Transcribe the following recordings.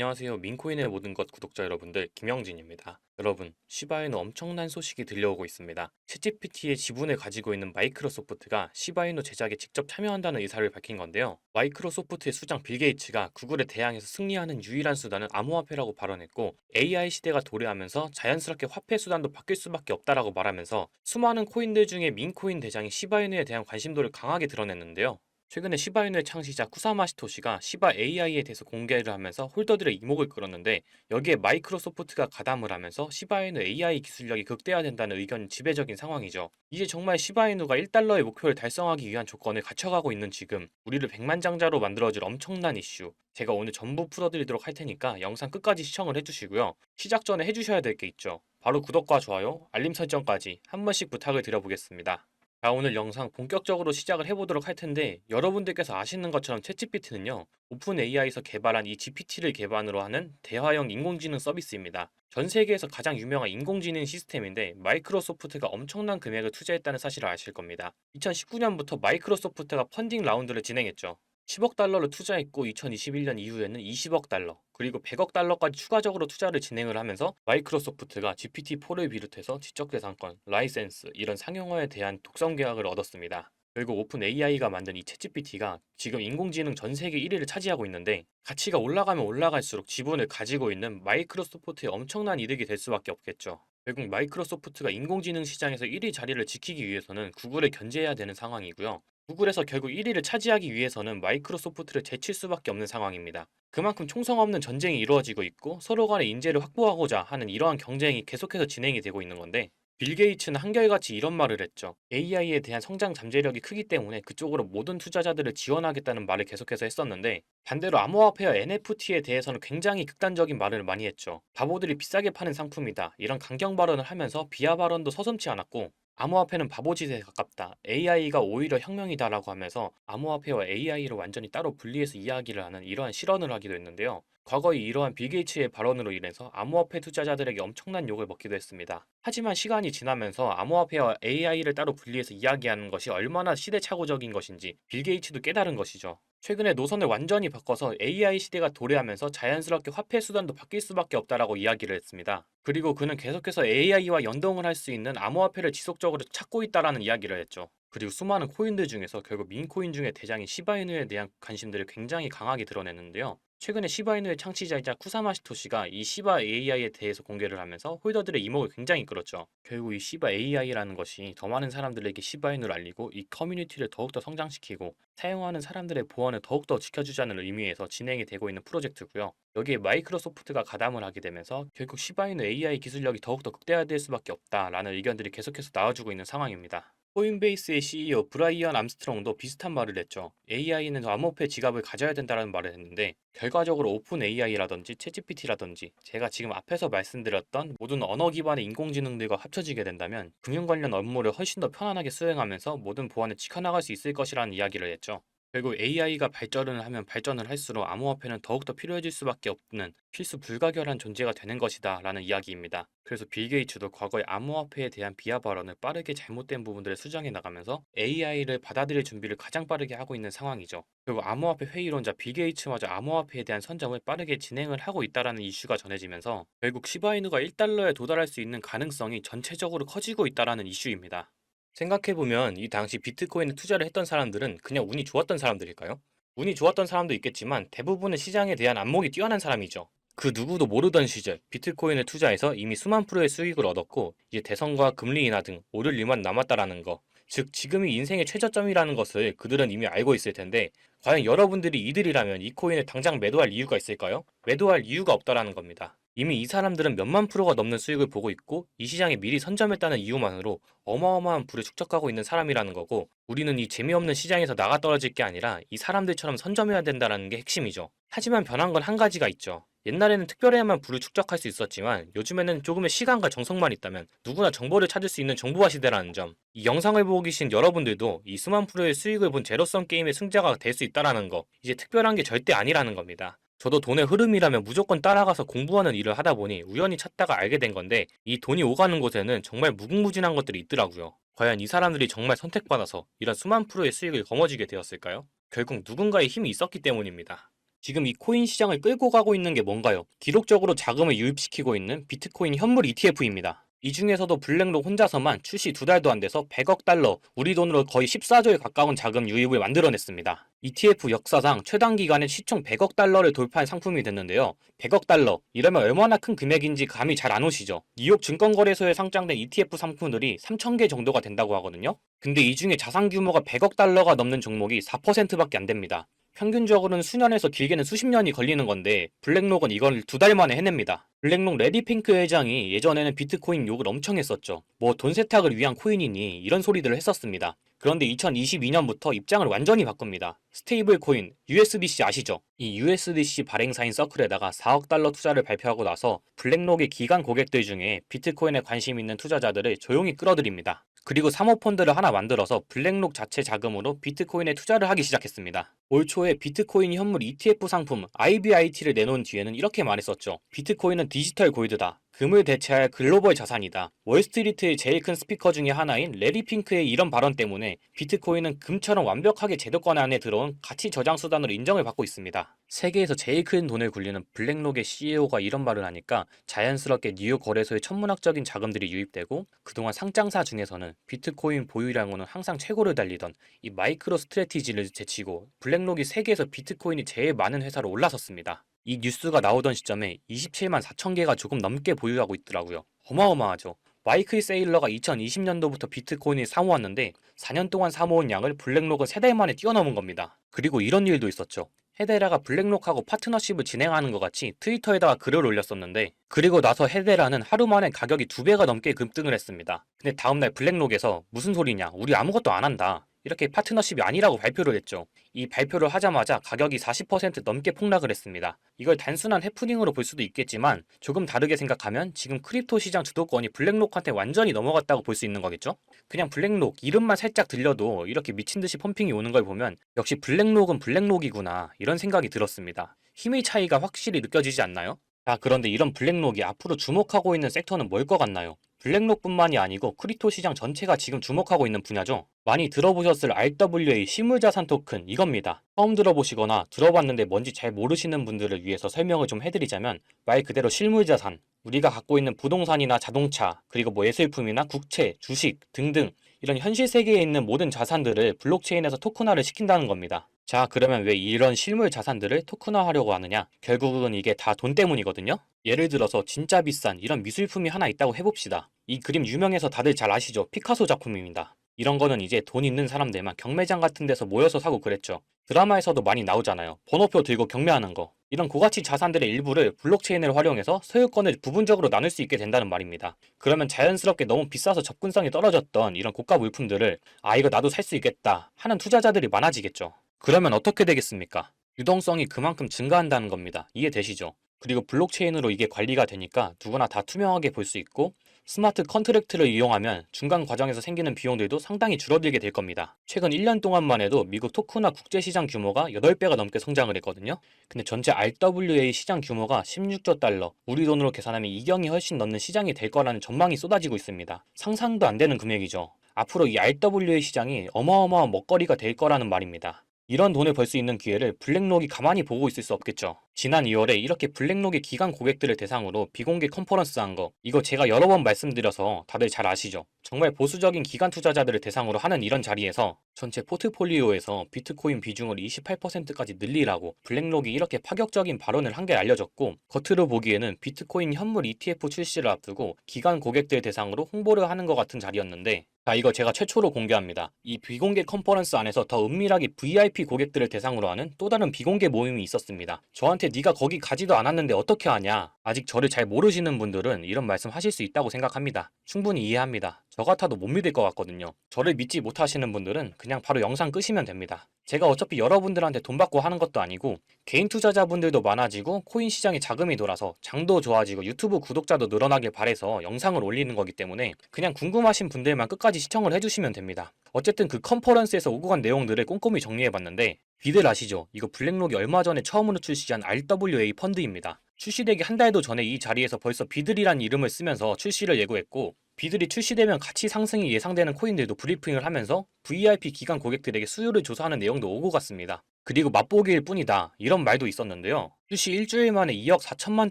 안녕하세요. 민코인의 모든 것 구독자 여러분들, 김영진입니다. 여러분, 시바이누 엄청난 소식이 들려오고 있습니다. 챗GPT의 지분을 가지고 있는 마이크로소프트가 시바이누 제작에 직접 참여한다는 의사를 밝힌 건데요. 마이크로소프트의 수장 빌 게이츠가 구글에 대항해서 승리하는 유일한 수단은 암호화폐라고 발언했고 AI 시대가 도래하면서 자연스럽게 화폐 수단도 바뀔 수밖에 없다라고 말하면서 수많은 코인들 중에 민코인 대장이 시바이누에 대한 관심도를 강하게 드러냈는데요. 최근에 시바이누의 창시자 쿠사마 시토시가 시바 AI에 대해서 공개를 하면서 홀더들의 이목을 끌었는데 여기에 마이크로소프트가 가담을 하면서 시바이누 AI 기술력이 극대화된다는 의견이 지배적인 상황이죠. 이제 정말 시바이누가 1달러의 목표를 달성하기 위한 조건을 갖춰가고 있는 지금 우리를 백만장자로 만들어줄 엄청난 이슈 제가 오늘 전부 풀어드리도록 할 테니까 영상 끝까지 시청을 해주시고요. 시작 전에 해주셔야 될 게 있죠. 바로 구독과 좋아요, 알림 설정까지 한 번씩 부탁을 드려보겠습니다. 자, 오늘 영상 본격적으로 시작을 해보도록 할 텐데 여러분들께서 아시는 것처럼 챗GPT는요 오픈 AI에서 개발한 이 GPT를 기반으로 하는 대화형 인공지능 서비스입니다. 전 세계에서 가장 유명한 인공지능 시스템인데 마이크로소프트가 엄청난 금액을 투자했다는 사실을 아실 겁니다. 2019년부터 마이크로소프트가 펀딩 라운드를 진행했죠. 10억 달러를 투자했고 2021년 이후에는 20억 달러 그리고 100억 달러까지 추가적으로 투자를 진행을 하면서 마이크로소프트가 GPT-4를 비롯해서 지적재산권, 라이센스 이런 상용화에 대한 독점 계약을 얻었습니다. 결국 오픈 AI가 만든 이 챗GPT가 지금 인공지능 전 세계 1위를 차지하고 있는데 가치가 올라가면 올라갈수록 지분을 가지고 있는 마이크로소프트의 엄청난 이득이 될 수밖에 없겠죠. 결국 마이크로소프트가 인공지능 시장에서 1위 자리를 지키기 위해서는 구글을 견제해야 되는 상황이고요. 구글에서 결국 1위를 차지하기 위해서는 마이크로소프트를 제칠 수밖에 없는 상황입니다. 그만큼 총성 없는 전쟁이 이루어지고 있고 서로 간의 인재를 확보하고자 하는 이러한 경쟁이 계속해서 진행이 되고 있는 건데 빌 게이츠는 한결같이 이런 말을 했죠. AI에 대한 성장 잠재력이 크기 때문에 그쪽으로 모든 투자자들을 지원하겠다는 말을 계속해서 했었는데 반대로 암호화폐와 NFT에 대해서는 굉장히 극단적인 말을 많이 했죠. 바보들이 비싸게 파는 상품이다. 이런 강경 발언을 하면서 비하 발언도 서슴지 않았고 암호화폐는 바보짓에 가깝다. AI가 오히려 혁명이다라고 하면서 암호화폐와 AI를 완전히 따로 분리해서 이야기를 하는 이러한 실언을 하기도 했는데요. 과거에 이러한 빌 게이츠의 발언으로 인해서 암호화폐 투자자들에게 엄청난 욕을 먹기도 했습니다. 하지만 시간이 지나면서 암호화폐와 AI를 따로 분리해서 이야기하는 것이 얼마나 시대착오적인 것인지 빌 게이츠도 깨달은 것이죠. 최근에 노선을 완전히 바꿔서 AI 시대가 도래하면서 자연스럽게 화폐 수단도 바뀔 수밖에 없다라고 이야기를 했습니다. 그리고 그는 계속해서 AI와 연동을 할 수 있는 암호화폐를 지속적으로 찾고 있다라는 이야기를 했죠. 그리고 수많은 코인들 중에서 결국 민코인 중에 대장인 시바이누에 대한 관심들을 굉장히 강하게 드러냈는데요. 최근에 시바이누의 창시자이자 쿠사마 시토시가 이 시바 AI에 대해서 공개를 하면서 홀더들의 이목을 굉장히 끌었죠. 결국 이 시바 AI라는 것이 더 많은 사람들에게 시바이누를 알리고 이 커뮤니티를 더욱더 성장시키고 사용하는 사람들의 보안을 더욱더 지켜주자는 의미에서 진행이 되고 있는 프로젝트고요. 여기에 마이크로소프트가 가담을 하게 되면서 결국 시바이누 AI 기술력이 더욱더 극대화될 수밖에 없다라는 의견들이 계속해서 나와주고 있는 상황입니다. 코인베이스의 CEO 브라이언 암스트롱도 비슷한 말을 했죠. AI는 암호폐 지갑을 가져야 된다는 말을 했는데 결과적으로 오픈 AI라든지 챗GPT라든지 제가 지금 앞에서 말씀드렸던 모든 언어 기반의 인공지능들과 합쳐지게 된다면 금융 관련 업무를 훨씬 더 편안하게 수행하면서 모든 보안을 지켜나갈 수 있을 것이라는 이야기를 했죠. 결국 AI가 발전을 하면 발전을 할수록 암호화폐는 더욱더 필요해질 수밖에 없는 필수 불가결한 존재가 되는 것이다 라는 이야기입니다. 그래서 빌 게이츠도 과거의 암호화폐에 대한 비하 발언을 빠르게 잘못된 부분들을 수정해 나가면서 AI를 받아들일 준비를 가장 빠르게 하고 있는 상황이죠. 그리고 암호화폐 회의론자 빌 게이츠마저 암호화폐에 대한 선점을 빠르게 진행을 하고 있다라는 이슈가 전해지면서 결국 시바이누가 1달러에 도달할 수 있는 가능성이 전체적으로 커지고 있다라는 이슈입니다. 생각해보면 이 당시 비트코인에 투자를 했던 사람들은 그냥 운이 좋았던 사람들일까요? 운이 좋았던 사람도 있겠지만 대부분의 시장에 대한 안목이 뛰어난 사람이죠. 그 누구도 모르던 시절 비트코인에 투자해서 이미 수만 프로의 수익을 얻었고 이제 대선과 금리 인하 등 오를 일만 남았다라는 거. 즉 지금이 인생의 최저점이라는 것을 그들은 이미 알고 있을 텐데 과연 여러분들이 이들이라면 이 코인을 당장 매도할 이유가 있을까요? 매도할 이유가 없다라는 겁니다. 이미 이 사람들은 몇만 프로가 넘는 수익을 보고 있고 이 시장에 미리 선점했다는 이유만으로 어마어마한 부를 축적하고 있는 사람이라는 거고 우리는 이 재미없는 시장에서 나가 떨어질 게 아니라 이 사람들처럼 선점해야 된다는 게 핵심이죠. 하지만 변한 건 한 가지가 있죠. 옛날에는 특별해야만 부를 축적할 수 있었지만 요즘에는 조금의 시간과 정성만 있다면 누구나 정보를 찾을 수 있는 정보화 시대라는 점. 이 영상을 보고 계신 여러분들도 이 수만 프로의 수익을 본 제로섬 게임의 승자가 될 수 있다라는 거. 이제 특별한 게 절대 아니라는 겁니다. 저도 돈의 흐름이라면 무조건 따라가서 공부하는 일을 하다 보니 우연히 찾다가 알게 된 건데 이 돈이 오가는 곳에는 정말 무궁무진한 것들이 있더라고요. 과연 이 사람들이 정말 선택받아서 이런 수만 프로의 수익을 거머쥐게 되었을까요? 결국 누군가의 힘이 있었기 때문입니다. 지금 이 코인 시장을 끌고 가고 있는 게 뭔가요? 기록적으로 자금을 유입시키고 있는 비트코인 현물 ETF입니다. 이 중에서도 블랙록 혼자서만 출시 두 달도 안 돼서 100억 달러, 우리 돈으로 거의 14조에 가까운 자금 유입을 만들어냈습니다. ETF 역사상 최단 기간에 시총 100억 달러를 돌파한 상품이 됐는데요. 100억 달러, 이러면 얼마나 큰 금액인지 감이 잘 안 오시죠? 뉴욕 증권거래소에 상장된 ETF 상품들이 3,000개 정도가 된다고 하거든요. 근데 이 중에 자산 규모가 100억 달러가 넘는 종목이 4%밖에 안 됩니다. 평균적으로는 수년에서 길게는 수십 년이 걸리는 건데 블랙록은 이걸 두 달 만에 해냅니다. 블랙록 레디핑크 회장이 예전에는 비트코인 욕을 엄청 했었죠. 뭐 돈 세탁을 위한 코인이니 이런 소리들을 했었습니다. 그런데 2022년부터 입장을 완전히 바꿉니다. 스테이블 코인 USDC 아시죠? 이 USDC 발행사인 서클에다가 4억 달러 투자를 발표하고 나서 블랙록의 기관 고객들 중에 비트코인에 관심 있는 투자자들을 조용히 끌어들입니다. 그리고 사모펀드를 하나 만들어서 블랙록 자체 자금으로 비트코인에 투자를 하기 시작했습니다. 올 초에 비트코인 현물 ETF 상품 IBIT를 내놓은 뒤에는 이렇게 말했었죠. 비트코인은 디지털 골드다. 금을 대체할 글로벌 자산이다. 월스트리트의 제일 큰 스피커 중에 하나인 레리 핑크의 이런 발언 때문에 비트코인은 금처럼 완벽하게 제도권 안에 들어온 가치 저장 수단으로 인정을 받고 있습니다. 세계에서 제일 큰 돈을 굴리는 블랙록의 CEO가 이런 말을 하니까 자연스럽게 뉴욕 거래소에 천문학적인 자금들이 유입되고 그동안 상장사 중에서는 비트코인 보유량으로는 항상 최고를 달리던 이 마이크로 스트레티지를 제치고 블랙록이 세계에서 비트코인이 제일 많은 회사로 올라섰습니다. 이 뉴스가 나오던 시점에 27만 4천 개가 조금 넘게 보유하고 있더라고요. 어마어마하죠. 마이클 세일러가 2020년도부터 비트코인을 사모았는데 4년 동안 사모은 양을 블랙록은 3달 만에 뛰어넘은 겁니다. 그리고 이런 일도 있었죠. 헤데라가 블랙록하고 파트너십을 진행하는 것 같이 트위터에다가 글을 올렸었는데 그리고 나서 헤데라는 하루 만에 가격이 두 배가 넘게 급등을 했습니다. 근데 다음날 블랙록에서 무슨 소리냐 우리 아무것도 안 한다. 이렇게 파트너십이 아니라고 발표를 했죠. 이 발표를 하자마자 가격이 40% 넘게 폭락을 했습니다. 이걸 단순한 해프닝으로 볼 수도 있겠지만 조금 다르게 생각하면 지금 크립토 시장 주도권이 블랙록한테 완전히 넘어갔다고 볼 수 있는 거겠죠? 그냥 블랙록 이름만 살짝 들려도 이렇게 미친 듯이 펌핑이 오는 걸 보면 역시 블랙록은 블랙록이구나 이런 생각이 들었습니다. 힘의 차이가 확실히 느껴지지 않나요? 자, 그런데 이런 블랙록이 앞으로 주목하고 있는 섹터는 뭘 것 같나요? 블랙록뿐만이 아니고 크립토 시장 전체가 지금 주목하고 있는 분야죠. 많이 들어보셨을 RWA 실물자산 토큰 이겁니다. 처음 들어보시거나 들어봤는데 뭔지 잘 모르시는 분들을 위해서 설명을 좀 해드리자면 말 그대로 실물자산 우리가 갖고 있는 부동산이나 자동차 그리고 뭐 예술품이나 국채, 주식 등등 이런 현실 세계에 있는 모든 자산들을 블록체인에서 토큰화를 시킨다는 겁니다. 자, 그러면 왜 이런 실물 자산들을 토큰화하려고 하느냐? 결국은 이게 다 돈 때문이거든요. 예를 들어서 진짜 비싼 이런 미술품이 하나 있다고 해봅시다. 이 그림 유명해서 다들 잘 아시죠? 피카소 작품입니다. 이런 거는 이제 돈 있는 사람들만 경매장 같은 데서 모여서 사고 그랬죠. 드라마에서도 많이 나오잖아요. 번호표 들고 경매하는 거. 이런 고가치 자산들의 일부를 블록체인을 활용해서 소유권을 부분적으로 나눌 수 있게 된다는 말입니다. 그러면 자연스럽게 너무 비싸서 접근성이 떨어졌던 이런 고가 물품들을 아 이거 나도 살 수 있겠다 하는 투자자들이 많아지겠죠. 그러면 어떻게 되겠습니까? 유동성이 그만큼 증가한다는 겁니다. 이해되시죠? 그리고 블록체인으로 이게 관리가 되니까 누구나 다 투명하게 볼 수 있고 스마트 컨트랙트를 이용하면 중간 과정에서 생기는 비용들도 상당히 줄어들게 될 겁니다. 최근 1년 동안만 해도 미국 토크나 국제시장 규모가 8배가 넘게 성장을 했거든요. 근데 전체 RWA 시장 규모가 16조 달러, 우리 돈으로 계산하면 2경이 훨씬 넘는 시장이 될 거라는 전망이 쏟아지고 있습니다. 상상도 안 되는 금액이죠. 앞으로 이 RWA 시장이 어마어마한 먹거리가 될 거라는 말입니다. 이런 돈을 벌 수 있는 기회를 블랙록이 가만히 보고 있을 수 없겠죠. 지난 2월에 이렇게 블랙록의 기관 고객들을 대상으로 비공개 컨퍼런스 한 거, 이거 제가 여러 번 말씀드려서 다들 잘 아시죠? 정말 보수적인 기관 투자자들을 대상으로 하는 이런 자리에서 전체 포트폴리오에서 비트코인 비중을 28%까지 늘리라고 블랙록이 이렇게 파격적인 발언을 한 게 알려졌고, 겉으로 보기에는 비트코인 현물 ETF 출시를 앞두고 기관 고객들 대상으로 홍보를 하는 것 같은 자리였는데, 자, 이거 제가 최초로 공개합니다. 이 비공개 컨퍼런스 안에서 더 은밀하게 VIP 고객들을 대상으로 하는 또 다른 비공개 모임이 있었습니다. 저한테 네가 거기 가지도 않았는데 어떻게 하냐? 아직 저를 잘 모르시는 분들은 이런 말씀 하실 수 있다고 생각합니다. 충분히 이해합니다. 저 같아도 못 믿을 것 같거든요. 저를 믿지 못하시는 분들은 그냥 바로 영상 끄시면 됩니다. 제가 어차피 여러분들한테 돈 받고 하는 것도 아니고 개인 투자자분들도 많아지고 코인 시장에 자금이 돌아서 장도 좋아지고 유튜브 구독자도 늘어나길 바래서 영상을 올리는 거기 때문에 그냥 궁금하신 분들만 끝까지 시청을 해주시면 됩니다. 어쨌든 그 컨퍼런스에서 오고 간 내용들을 꼼꼼히 정리해봤는데 비들 아시죠? 이거 블랙록이 얼마 전에 처음으로 출시한 RWA 펀드입니다. 출시되기 한 달도 전에 이 자리에서 벌써 비들이란 이름을 쓰면서 출시를 예고했고 비들이 출시되면 같이 상승이 예상되는 코인들도 브리핑을 하면서 VIP 기간 고객들에게 수요를 조사하는 내용도 오고 갔습니다. 그리고 맛보기일 뿐이다 이런 말도 있었는데요. 출시 일주일 만에 2억 4천만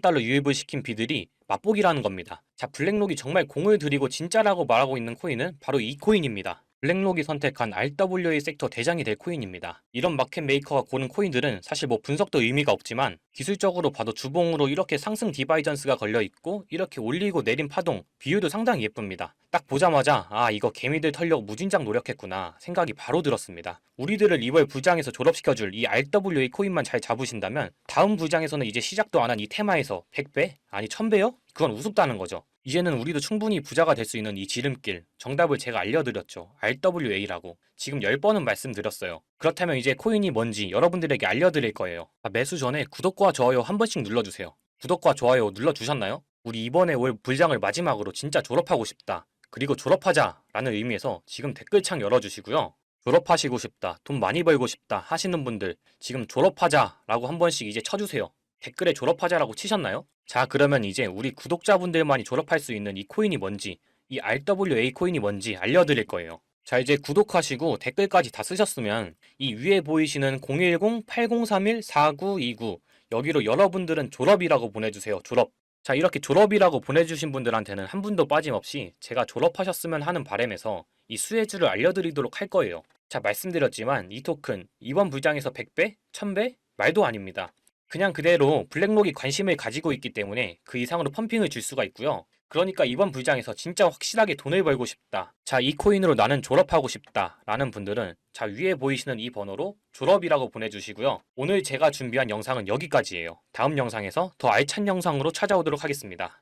달러 유입을 시킨 비들이 맛보기라는 겁니다. 자 블랙록이 정말 공을 들이고 진짜라고 말하고 있는 코인은 바로 이 코인입니다. 블랙록이 선택한 RWA 섹터 대장이 될 코인입니다. 이런 마켓 메이커가 고른 코인들은 사실 뭐 분석도 의미가 없지만 기술적으로 봐도 주봉으로 이렇게 상승 디바이전스가 걸려 있고 이렇게 올리고 내린 파동 비율도 상당히 예쁩니다. 딱 보자마자 아 이거 개미들 털려고 무진장 노력했구나 생각이 바로 들었습니다. 우리들을 2월 부장에서 졸업시켜줄 이 RWA 코인만 잘 잡으신다면 다음 부장에서는 이제 시작도 안 한 이 테마에서 100배? 아니 1000배요? 그건 우습다는 거죠. 이제는 우리도 충분히 부자가 될 수 있는 이 지름길 정답을 제가 알려드렸죠. RWA라고 지금 10번은 말씀드렸어요. 그렇다면 이제 코인이 뭔지 여러분들에게 알려드릴 거예요. 아, 매수 전에 구독과 좋아요 한 번씩 눌러주세요. 구독과 좋아요 눌러주셨나요? 우리 이번에 올 불장을 마지막으로 진짜 졸업하고 싶다. 그리고 졸업하자 라는 의미에서 지금 댓글창 열어주시고요. 졸업하시고 싶다, 돈 많이 벌고 싶다 하시는 분들 지금 졸업하자 라고 한 번씩 이제 쳐주세요. 댓글에 졸업하자라고 치셨나요? 자 그러면 이제 우리 구독자분들만이 졸업할 수 있는 이 코인이 뭔지 이 RWA 코인이 뭔지 알려드릴 거예요. 자 이제 구독하시고 댓글까지 다 쓰셨으면 이 위에 보이시는 010-8031-4929 여기로 여러분들은 졸업이라고 보내주세요. 졸업. 자 이렇게 졸업이라고 보내주신 분들한테는 한 분도 빠짐없이 제가 졸업하셨으면 하는 바람에서 이 수혜주를 알려드리도록 할 거예요. 자 말씀드렸지만 이 토큰 이번 불장에서 100배? 1000배? 말도 아닙니다. 그냥 그대로 블랙록이 관심을 가지고 있기 때문에 그 이상으로 펌핑을 줄 수가 있고요. 그러니까 이번 불장에서 진짜 확실하게 돈을 벌고 싶다. 자, 이 코인으로 나는 졸업하고 싶다. 라는 분들은 자, 위에 보이시는 이 번호로 졸업이라고 보내주시고요. 오늘 제가 준비한 영상은 여기까지예요. 다음 영상에서 더 알찬 영상으로 찾아오도록 하겠습니다.